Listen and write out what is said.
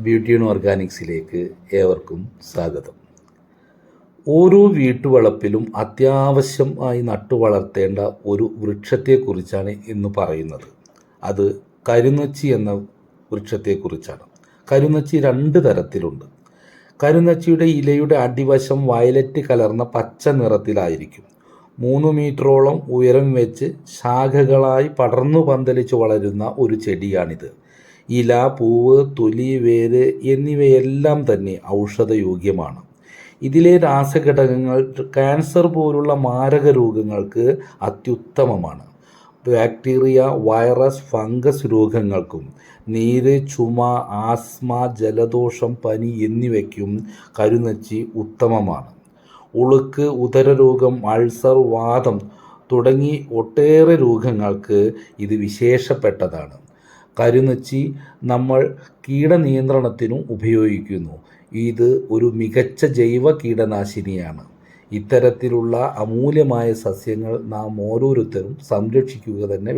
Beauty ഓർഗാനിക്സിലേക്ക് ഏവർക്കും സ്വാഗതം. ഓരോ വീട്ടുവളപ്പിലും അത്യാവശ്യമായി നട്ടു വളർത്തേണ്ട ഒരു വൃക്ഷത്തെക്കുറിച്ചാണ് ഇന്ന് പറയുന്നത്. അത് കരുനച്ചി എന്ന വൃക്ഷത്തെക്കുറിച്ചാണ്. കരുനച്ചി രണ്ട് തരത്തിലുണ്ട്. കരുനച്ചിയുടെ ഇലയുടെ അടിവശം വയലറ്റ് കലർന്ന പച്ച നിറത്തിലായിരിക്കും. മൂന്ന് മീറ്ററോളം ഉയരം വെച്ച് ശാഖകളായി പടർന്നു പന്തലിച്ച് വളരുന്ന ഒരു ചെടിയാണിത്. ഇല പൂവ് തൊലി വേര് എന്നിവയെല്ലാം തന്നെ ഔഷധയോഗ്യമാണ്. ഇതിലെ രാസഘടകങ്ങൾ ക്യാൻസർ പോലുള്ള മാരക രോഗങ്ങൾക്ക് അത്യുത്തമമാണ്. ബാക്ടീരിയ വൈറസ് ഫംഗസ് രോഗങ്ങൾക്കും നീര് ചുമ ആസ്മ ജലദോഷം പനി എന്നിവയ്ക്കും കരുനച്ചി ഉത്തമമാണ്. ഉളുക്ക് ഉദരരോഗം അൾസർ വാദം തുടങ്ങി ഒട്ടേറെ രോഗങ്ങൾക്ക് ഇത് വിശേഷപ്പെട്ടതാണ്. കരുനച്ചി നമ്മൾ കീടനിയന്ത്രണത്തിനും ഉപയോഗിക്കുന്നു. ഇത് ഒരു മികച്ച ജൈവ കീടനാശിനിയാണ്. ഇത്തരത്തിലുള്ള അമൂല്യമായ സസ്യങ്ങൾ നാം ഓരോരുത്തരും സംരക്ഷിക്കുക തന്നെ